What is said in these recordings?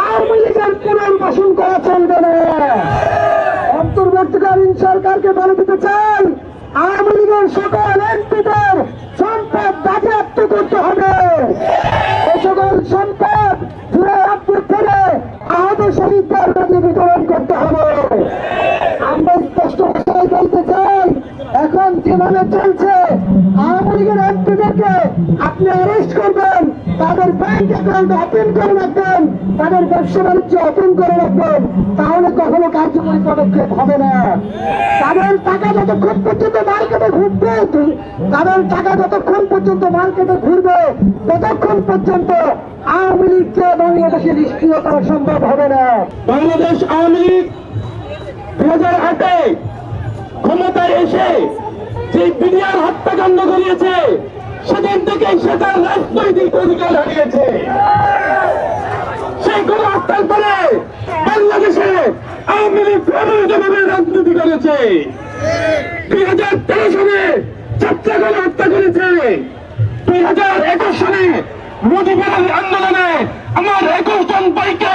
আওয়ামী লীগের পুনর্বাসন সরকারকে বলে দিতে চান আওয়ামী লীগের সকল এমপিদের সম্পদ বাজেয়াপ্ত করতে আন্দোলন চলছে। আওয়ামী লীগের এমপিদেরকে আপনি অ্যারেস্ট করবেন, তাদের ব্যাংক অ্যাকাউন্ট অপেন করে রাখবেন, তাদের ব্যবসা বাণিজ্য অপেন করে রাখবেন। তাহলে কখনো কার্যকরী পদক্ষেপ হবে না। তাদের টাকা যতক্ষণ পর্যন্ত মার্কেটে ঘুরবে তাদের টাকা যতক্ষণ পর্যন্ত মার্কেটে ঘুরবে, ততক্ষণ পর্যন্ত আওয়ামী লীগকে বাংলাদেশে নিষ্ক্রিয় করা সম্ভব হবে না। বাংলাদেশ আওয়ামী লীগ দু হাজার আটে ক্ষমতায় এসে যে বিডিআর হত্যাকাণ্ড করিয়েছে, সেদিন থেকে সে তার রাজনৈতিক অধিকার হারিয়েছে। সেই কোন হত্যার পরে বাংলাদেশে আওয়ামী লীগ অবৈধভাবে রাজনীতি করেছে। দুই হাজার তেরো সালে ছাত্রগণ হত্যা করেছে। দুই হাজার একুশ সালে মোদীবিরোধী আন্দোলনে আমার একুশ জন ভাইকে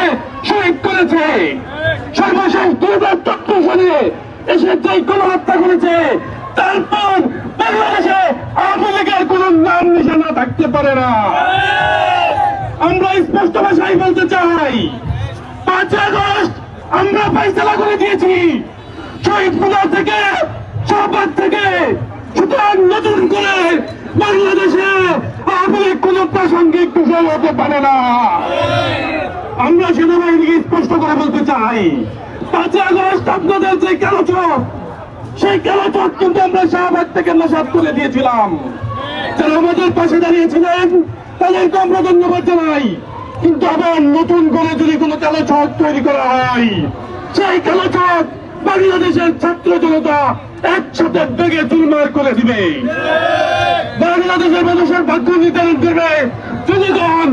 শহীদ করেছে। সর্বশেষ দুই হাজার চোদ্দ সালে এসে যে কোন হত্যা করেছে তারপর বাংলাদেশে আওয়ামী কোন নাম নিশানা থাকতে পারে না। আমরা স্পষ্ট ভাষায় বলতে চাই, পাঁচ আগস্ট আমরা ফয়সলা করে দিয়েছি। শহীদ মিনার থেকে, শাহবাগ থেকে সুতরাং নতুন করে বাংলাদেশে আওয়ামী কোন প্রাসঙ্গিক বিষয় হতে পারে না। আমরা সেনাবাহিনীকে স্পষ্ট করে বলতে চাই পাঁচই আগস্ট আপনাদের যে কালো চোখ সেই চোখ কিন্তু আমরা শাহবাগ থেকে নসাদ করে দিয়েছিলাম। যারা আমাদের পাশে দাঁড়িয়েছিলেন, তাদেরকে আমরা ধন্যবাদ জানাই। কিন্তু আবার নতুন করে যদি কোনো কালো ছক তৈরি করা হয়, সেই কালো ছক বাংলাদেশের ছাত্র জনতা একসাথে বেগে চুরমার করে দিবে। বাংলাদেশের মানুষের ভাগ্য নির্ধারণ করবে। জনগণ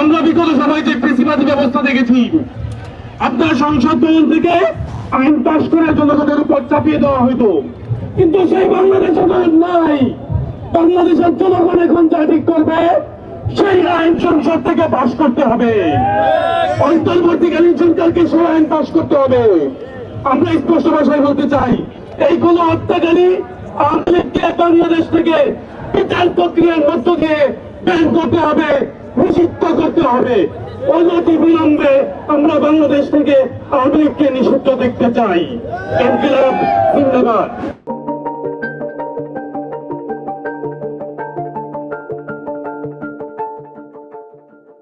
আমরা বিগত সময় যে কৃষিবাদী ব্যবস্থা দেখেছি, আপনার সংসদ ভবন থেকে আইন পাশ করে জনগণের উপর চাপিয়ে দেওয়া হইতো। কিন্তু সেই বাংলাদেশ নাই। বাংলাদেশের জনগণ এখন যা ঠিক করবে, সেই আইন সংসদ থেকে পাশ করতে হবে। অন্তর্বর্তীকালীন সরকারকে সেই আইন পাশ করতে হবে। আমরা স্পষ্ট ভাষায় বলতে চাই এই কোন হত্যাকারী আওয়ামী লীগকে বাংলাদেশ থেকে বিচার প্রক্রিয়ার মধ্য দিয়ে ব্যান করতে হবে। নিষিদ্ধ করতে হবে। অনতি বিলম্বে আমরা বাংলাদেশ থেকে আওয়ামী নিষিদ্ধ দেখতে চাই। ধন্যবাদ